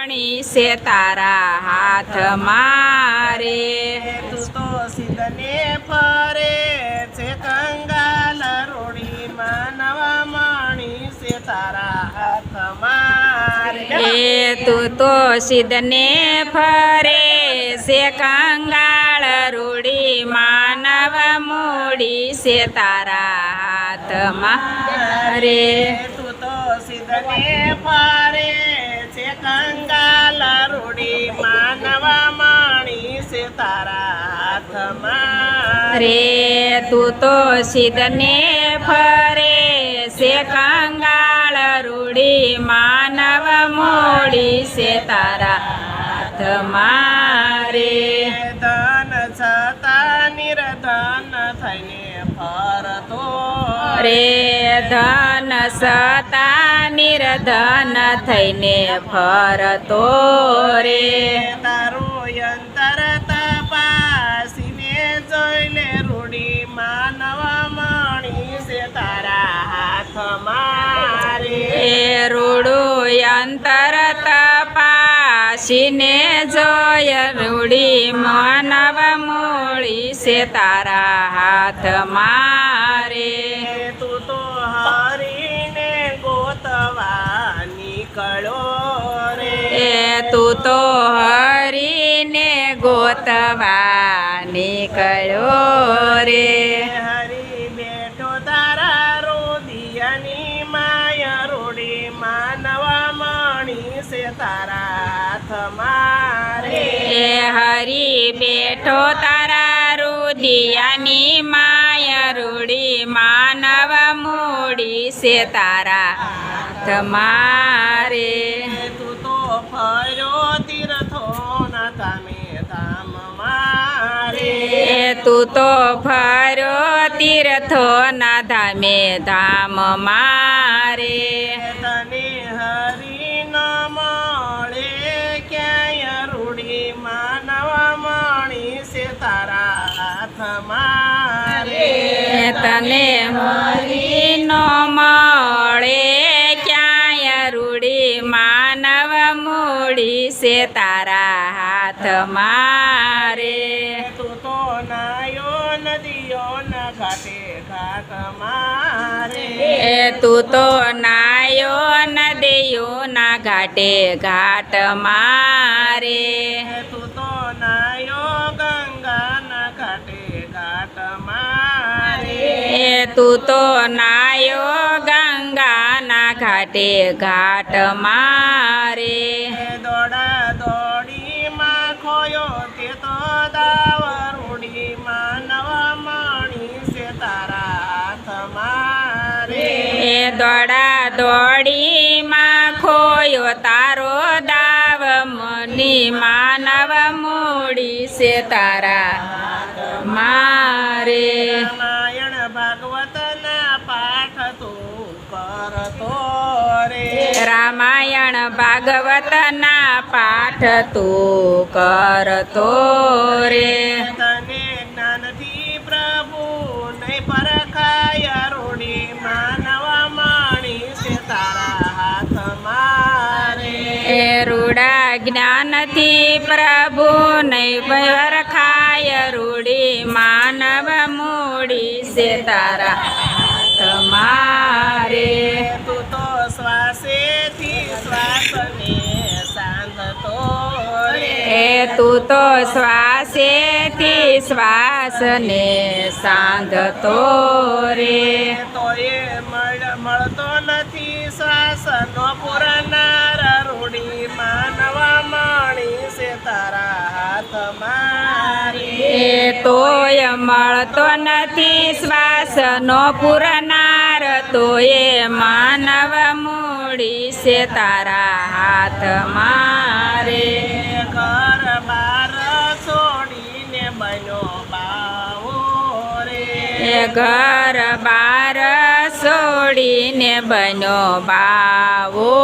મણી છે તારા હાથ મારે. તું તો સિદ્ધને ફરે છે કંગાલ રોડી માનવા માણી છે તારા હાથ મારે. એ તું તો સિદ્ધને ફરે છે કંગાળ રૂડી માનવ મૂડી છે તારા હાથ મારે. તું તો સિદ્ધને ફરે છે કંગાલ રે તું તો સિદ્ધને ફરે છે કંગાળ રૂડી માનવ મૂડી છે તારા હાથમાં રે ધન છતાં નિર્ધન થઈને ફરતો રે ધન સતા નિર્ધન થઈને ફરતો રે. તારું જોય રૂડી માનવ મૂળી છે તારા હાથ મારે. તું તો હરીને ગોતવા નીકળો રે. એ તું તો હરીને ગોતવા નીકળ્યો રે. હરી બેઠો તારા રોદિયાની માય રોડી માનવ મણી છે તારા હાથમાં એ હરી બેઠો તારા રુધિયાની માય રૂડી માનવ મૂડી છે તારા તમારે તું તો ફર્યો તીર્થો ના કામે ધામ મારે. તું તો ફર્યો તીર્થો ના ધામે ધામ મારે. તને તને હરી નો મળે ક્યાંય રૂડી માનવ મૂડી છે તારા હાથ મારે. તું તો નાયો નદીઓ ના ઘાટે ઘાટ મારે. તું તો નાયો નદીઓ ના ઘાટે ઘાટ મારે. તું તું તો નાયો ગંગાના ઘાટે ઘાટ મારે. દોડા દોડી માં ખોયો તે તો દાવરૂડી માનવ મણી છે તારા હાથ મારે. દોડા દોડી માં ખોયો તારો દાવ મની માનવ મૂડી છે તારા મારે. રામાયણ ભાગવત ના પાઠ તું કરતો રે. તને જ્ઞાનથી પ્રભુ નહીં પરખાય રૂડી માનવ માણી છે તારા હાથ મારે. એ રૂડા જ્ઞાનથી પ્રભુ નહીં પરખાય રૂડી માનવ મૂડી છે તારા તમારે તું તો શ્વાસેથી શ્વાસને સાંધતો રે. તું તો શ્વાસેથી શ્વાસને સાંધતો રે. તો એ મળ મળતો નથી શ્વાસનો પુરનાર રૂડી માનવ માણી છે તારા હાથ મારી એ તોય મળતો નથી શ્વાસનો તોય માનવ મૂડી છે તારા હાથ મારે. ઘર બાર છોડીને બનો બાવો રે. ઘર બાર છોડીને બનો બાવો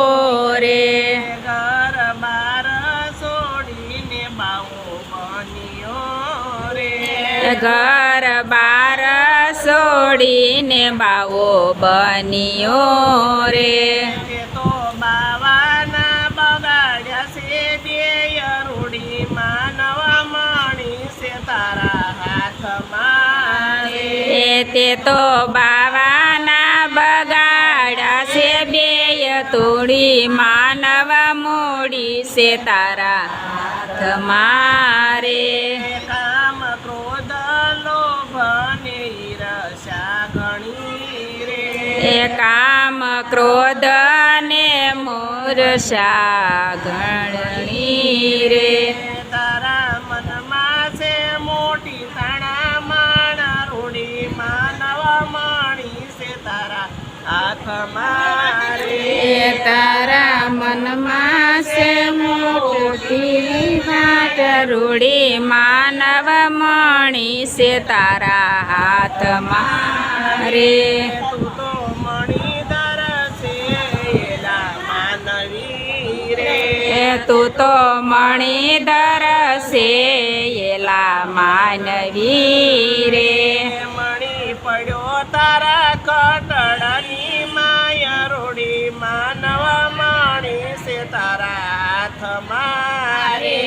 રે. ઘર બાર છોડીને બાવો બન્યો રે. ઘર ને બાવો બન્યો રે. તો બાવાના બગાડ્યા છે બે અરુડી માનવા મણી છે તારા હાથમાં તે તો બાવાના બગાડ્યા છે બે તોડી માનવા મોડી છે તારા હાથમાં. કામ ક્રોધ ને મૂર્છા ઘણી રે. તારા મનમાં છે મોટી તાણા માણા રૂડી માનવ માણી છે તારા હાથમાં રે. તારા મનમાં છે મોટી રૂડી માનવ મણી છે તારા હાથમાં રે. તું તો મણીધર છે એલા માનવી રે મણી પડ્યો તારા કટડની માયા રોડી માનવ માણી છે તારા હાથ મારે.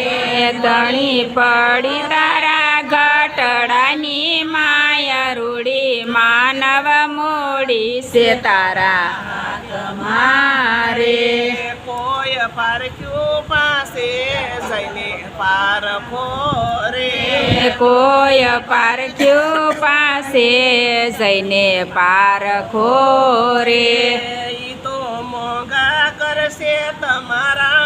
ધણી પડી તારા ઘટડાની માયા રૂડી માનવ મોડી છે તારા કોઈ પારક્યું પાસે જઈને પાર ફોરે કોઈ પારખ્યું પાસે જઈને પારખો રે. તો મોગા કરશે તમારા